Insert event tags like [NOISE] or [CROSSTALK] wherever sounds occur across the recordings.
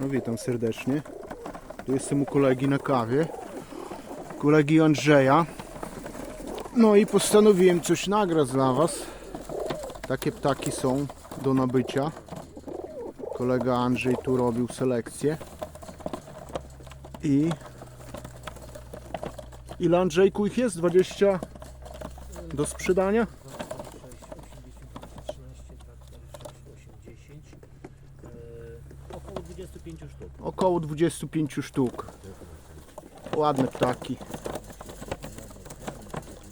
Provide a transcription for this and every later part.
No witam serdecznie. Tu jestem u kolegi na kawie. Kolegi Andrzeja. No i postanowiłem coś nagrać dla Was. Takie ptaki są do nabycia. Kolega Andrzej tu robił selekcję. I ile Andrzejku ich jest? 20 do sprzedania? 25 sztuk. Około 25 sztuk. Ładne ptaki.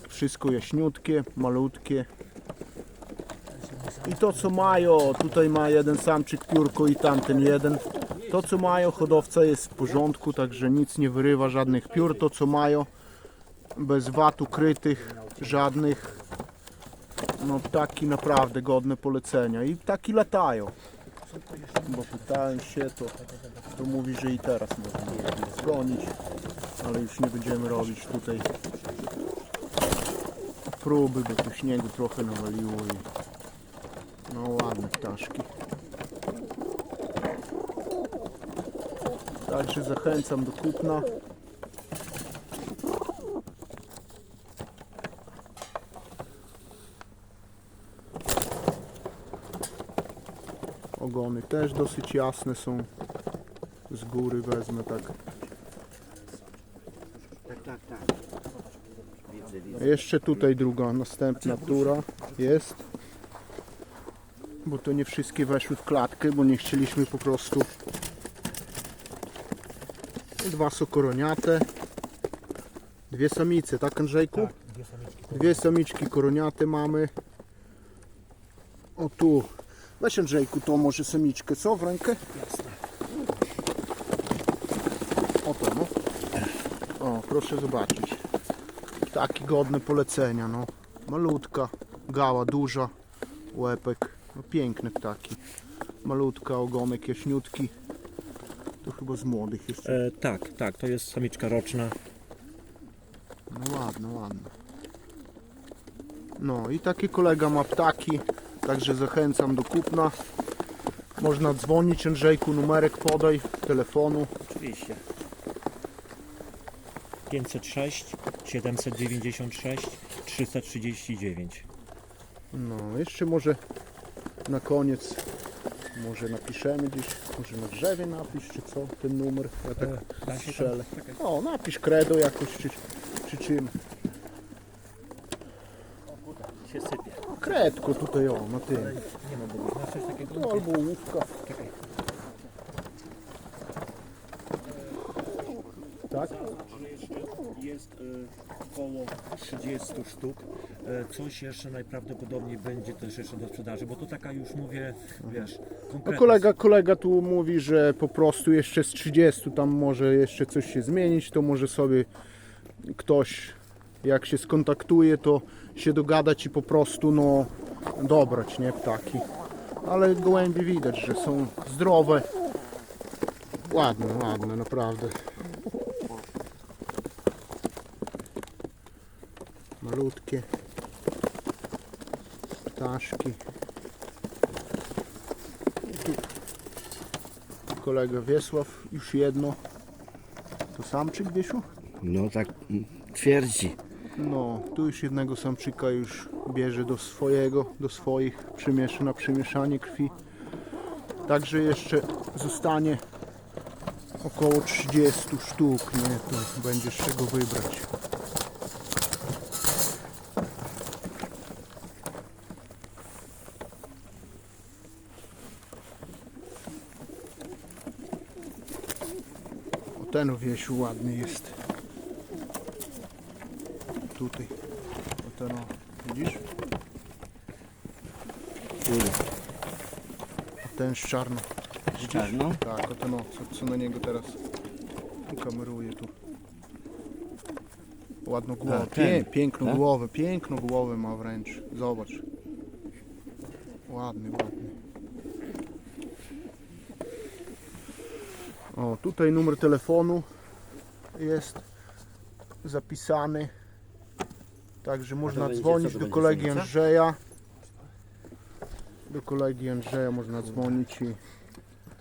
Wszystko jaśniutkie, malutkie. I to co mają, tutaj ma jeden samczyk piórko i tamten jeden. To co mają, hodowca jest w porządku, także nic nie wyrywa żadnych piór. To co mają, bez wad ukrytych, żadnych. No ptaki naprawdę godne polecenia. I ptaki latają. Bo pytałem się, to, to mówi, że i teraz można zgonić, ale już nie będziemy robić tutaj próby, bo tu śniegu trochę nawaliło i no ładne ptaszki. Także zachęcam do kupna. Ogony też dosyć jasne są. Z góry wezmę tak. Tak, tak, tak. Widzę, widzę. A jeszcze tutaj druga, następna tura jest. Bo to nie wszystkie weszły w klatkę, bo nie chcieliśmy po prostu. Dwa sokoroniate. Dwie samice, tak Andrzejku? Tak, dwie samiczki. Dwie samiczki koroniate mamy. O tu. Weź Andrzejku, to może samiczkę, co w rękę? Jasne. Oto no. O, proszę zobaczyć. Taki godny polecenia, no. Malutka, gała duża, łepek. No piękne ptaki. Malutka, ogonek jaśniutki. To chyba z młodych jest. E, tak, tak, to jest samiczka roczna. No ładne, ładne. No i taki kolega ma ptaki, także zachęcam do kupna. Można dzwonić Andrzejku, numerek podaj, telefonu. Oczywiście. 506 796 339. No, jeszcze może na koniec, może napiszemy gdzieś, może na drzewie napisz, czy co, ten numer, ja tak E, strzelę. O, napisz credo jakoś, czy, czy czym. się. Kredko tutaj, o, na tym. Nie ma było. Masz coś takiego? No, albo. Czekaj. Tak? Jest e, około 30 sztuk. E, Coś jeszcze najprawdopodobniej będzie też jeszcze do sprzedaży, bo to taka już mówię, wiesz, No konkretna. kolega, kolega tu mówi, że po prostu jeszcze z 30 tam może jeszcze coś się zmienić, to może sobie ktoś jak się skontaktuje, to się dogadać i po prostu no dobrać, nie, ptaki. Ale gołębie widać, że są zdrowe. Ładne, ładne, naprawdę. Malutkie ptaszki. Kolega Wiesław, już jedno. To samczyk Wiesiu? No tak twierdzi. No, tu już jednego samczyka już bierze do swojego, do swoich, przymieszy na przymieszanie krwi. Także jeszcze zostanie około 30 sztuk, nie? To będzie z czego wybrać. O, ten Wiesiu ładny jest. Tutaj. O. Widzisz? Który? A ten z czarno. Widzisz? Czarno? Tak, o ten o, co, co na niego teraz kameruje tu. Ładną głowę. A, ten, Pię, piękną tak? głowę, piękną głowę ma wręcz. Zobacz. Ładny, ładny. O, tutaj numer telefonu jest zapisany. Także można będzie- dzwonić co to do będzie, kolegi? Andrzeja. Do kolegi Andrzeja można dzwonić i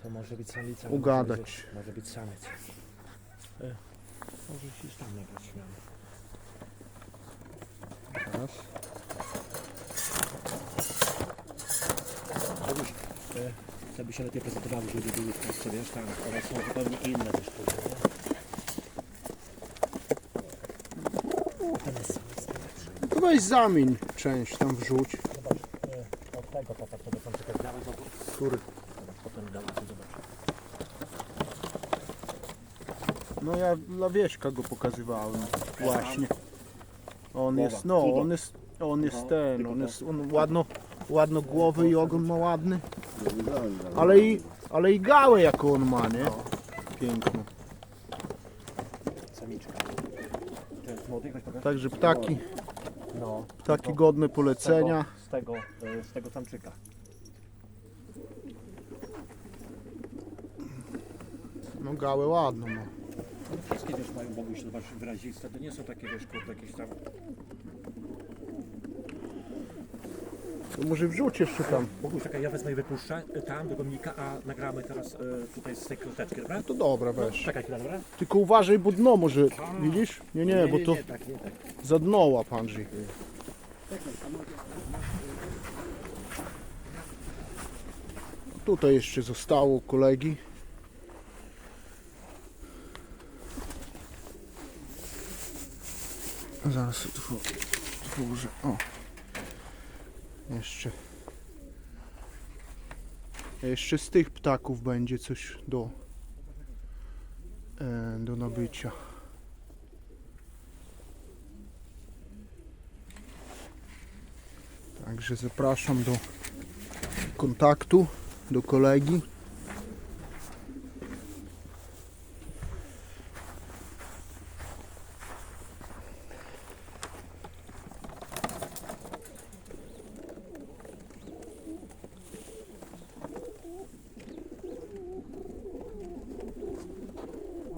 To może być samica. Ugadać. Może być, może być samiec. E, może się tam nagrać śmiało. Teraz. Robisz, e, żeby się lepiej prezentowały, żeby były w Polsce, wiesz, tam, one są zupełnie inne niż tu, nie? Ten jest weź zamień część tam wrzuć. Zobacz, e, od tego popatrz, tego są czekać? Potem zobacz. No ja dla Wieśka go pokazywałem. Właśnie. On jest, no, on jest, on jest No, ten, on to. jest, on ładno, ładno głowy i ogon ma ładny. Ale i, ale i gałę jaką on ma, nie? Piękną. Samiczka. To jest młody. Także ptaki, No. ptaki godne polecenia. Z tego, e, z tego samczyka. No gałę ładną ma. Wszystkie wiesz mają Boguś, zobacz, wyraziste. To nie są takie wiesz, kurde, jakieś tam. To może wrzuć jeszcze tam. Boguś, czekaj, ja wezmę i wypuszczę e, tam do gomnika, a nagramy teraz e, tutaj z tej króteczki, dobra? To dobra, weź. Czekaj chwilę, dobra? Tylko uważaj, bo dno może, widzisz? Nie, nie, bo to Nie, tak, nie tak. za dno łap Andrzej. Tutaj jeszcze zostało kolegi. Zaraz otw- otworzę. O. Jeszcze. Jeszcze z tych ptaków będzie coś do, e, do nabycia. Także zapraszam do kontaktu, do kolegi.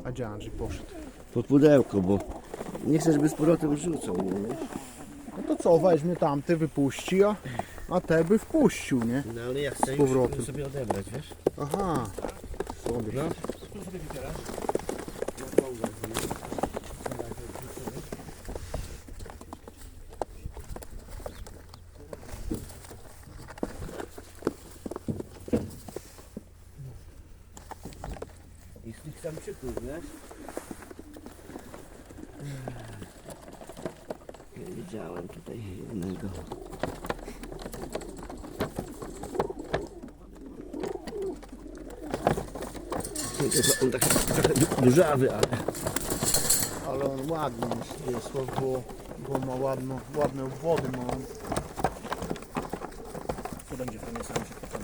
A gdzie Andrzej poszedł? Pod pudełko, bo nie chcę, żeby z powrotem rzucał, nie? wiesz? No to co, weźmie tamty, wypuści, a, a te by wpuścił, nie? No ale ja chcę Z powrotem. już sobie odebrać, wiesz? Aha, sobie. No. Tych samczyków, wiesz? Ja widziałem tutaj jednego. On taki trochę du- dużawy, ale Ale on ładny jest, bo, bo ma ładno, ładne obwody ma on. To będzie fajnie samczyk potem.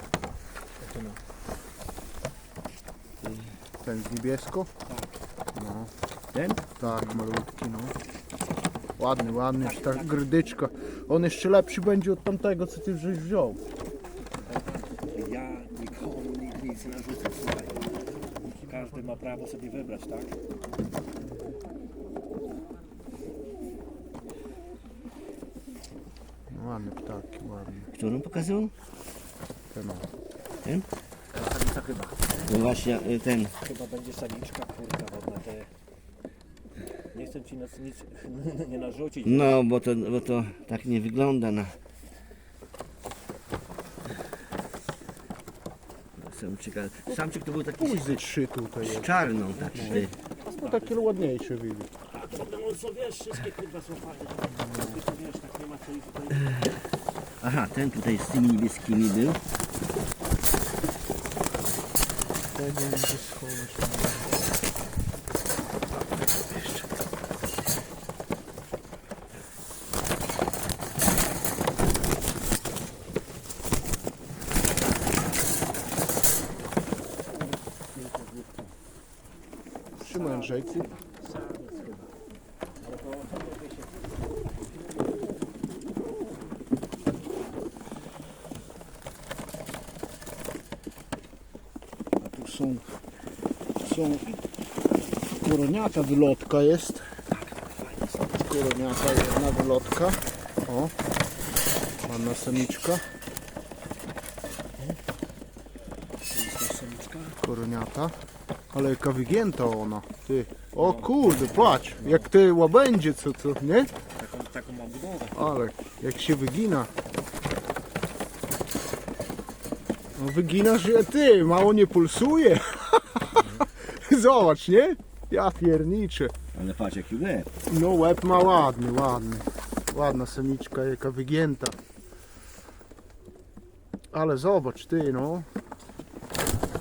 To no. Z niebiesko? No. Ten? Tak, malutki, no. Ładny, ładny, już ta grdyczka. On jeszcze lepszy będzie od tamtego, co ty żeś wziął. Ja nikomu nikt nic nie narzucę, słuchaj. Każdy ma prawo sobie wybrać, tak? No, ładny ptaki, ładny. którą pokazywał? Ten. Ten? Chyba. No właśnie y, ten. Chyba będzie samiczka, kurka wodna, te... Nie chcę ci nic, nic [LAUGHS] nie narzucić. No, bo to, bo to tak nie wygląda na samczyka. Samczyk to był taki Pójdzie trzy tutaj z jest. czarną taki. ty. No takie ładniejsze widzę. A potem on co wiesz, wszystkie kurwa są fajne. Tylko wiesz, tak nie ma co ich tutaj... Aha, ten tutaj z tymi niebieskimi był. Tego muszę schować. Trzymaj Andrzejku. Koroniata wylotka jest. Koroniata jedna wylotka. O, ładna samiczka. Koroniata. Ale jaka wygięta ona, ty. O kurde, patrz, jak te łabędzie, co, co, nie? Taką, taką mam budowę. Ale jak się wygina. No wygina, że ty, mało nie pulsuje. [LAUGHS] Zobacz, nie? Ja pierniczę. Ale patrz jaki łeb. No łeb ma ładny, ładny. Ładna samiczka, jaka wygięta. Ale zobacz ty, no.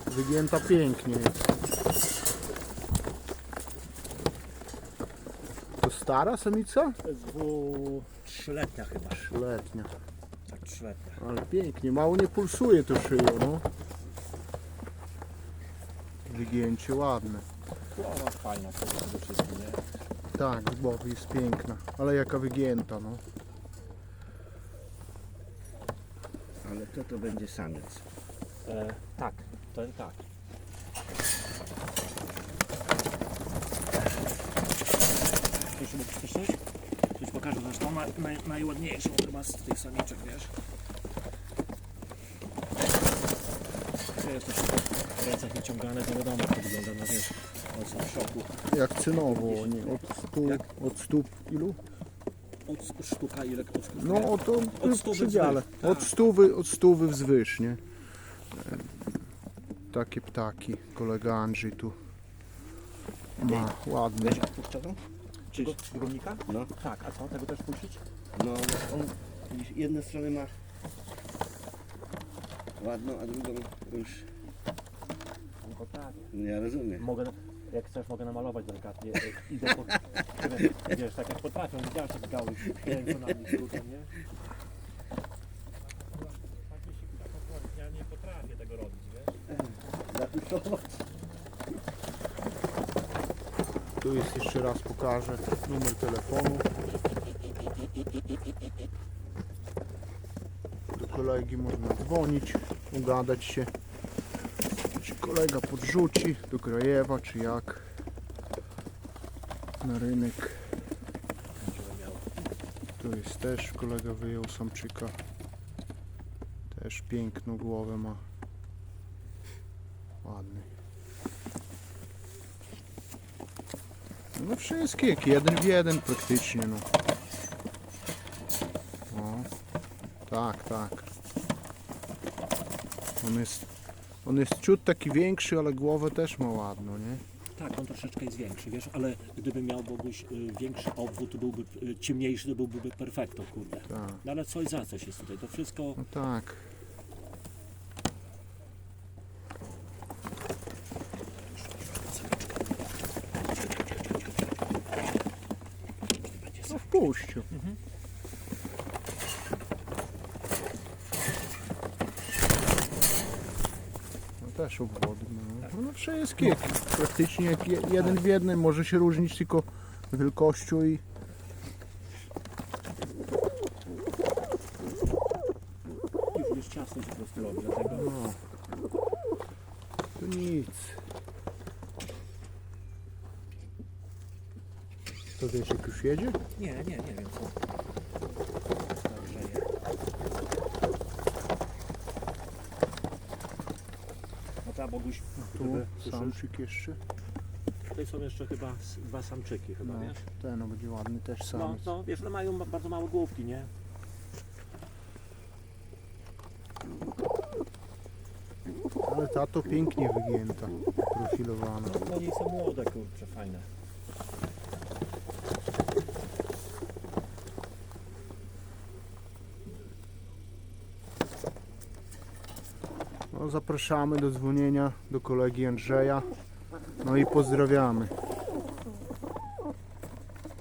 Wygięta pięknie jest. To stara samica? To jest dwu... trzyletnia chyba. Letnia. Tak, trzyletnia. Ale pięknie, mało nie pulsuje to szyją, no. Wygięcie ładne. Głowa fajna przede wszystkim, nie? Tak, z boku jest piękna, ale jaka wygięta, no. Ale to to będzie samiec. E, tak, ten tak. Przyspieszyć? Coś pokażę zresztą naj, naj, najładniejszą chyba z tych samiczek, wiesz? Jest to w rękach wyciągane, to wiadomo jak to wygląda, no wiesz, w szoku. Jak cynowo, nie? Od stu, Jak? od stóp ilu? Od sztuka ile kosztuje? No o to Od w stówy przedziale. wzwyż, tak. Od stówy, od stówy wzwyż, nie? Takie ptaki, kolega Andrzej tu ma ładne. Weź odpuszcza to? Czy grunnika? No. Tak, a co, tego też puścić? No on widzisz, jedną stronę ma ładną, a drugą już Nie potrafię. no ja rozumiem. Mogę, jak chcesz, mogę namalować delikatnie. e, [LAUGHS] Idę po, wiesz, tak jak potrafią, widziałeś jak gały kręconami skrótem, nie? Ja nie potrafię tego robić, wiesz? [LAUGHS] Tu jest jeszcze raz pokażę numer telefonu. Do kolegi można dzwonić, ugadać się. Czy kolega podrzuci do Grajewa, czy jak. Na rynek. Tu jest też kolega wyjął samczyka. Też piękną głowę ma. Ładny. No wszystkie, jeden w jeden praktycznie, no. No. Tak, tak. On jest, on jest ciut taki większy, ale głowę też ma ładną, nie? Tak, on troszeczkę jest większy, wiesz, ale gdyby miał Boguś y, większy obwód, to byłby y, ciemniejszy, to byłby perfekto, kurde. Tak, No ale coś za coś jest tutaj, to wszystko no tak. No wpuścił. No też obwody, no. no wszystkie, praktycznie jak je, jeden w jednym, może się różnić tylko wielkością i już, już ciasno się po prostu robi, dlatego no. To nic. To wiesz jak już jedzie? Nie, nie, nie wiem co. Dobrze, nie. No ta Boguś, Tu gdyby, słyszysz? samczyk jeszcze. Tutaj są jeszcze chyba s- dwa samczyki chyba, No, wiesz? ten no, będzie ładny też No, samiec. no, wiesz, one mają ba- bardzo małe główki, nie? Ale ta to pięknie wygięta, profilowana. No, no nie są młode, kurczę, fajne. Zapraszamy do dzwonienia do kolegi Andrzeja. No i pozdrawiamy.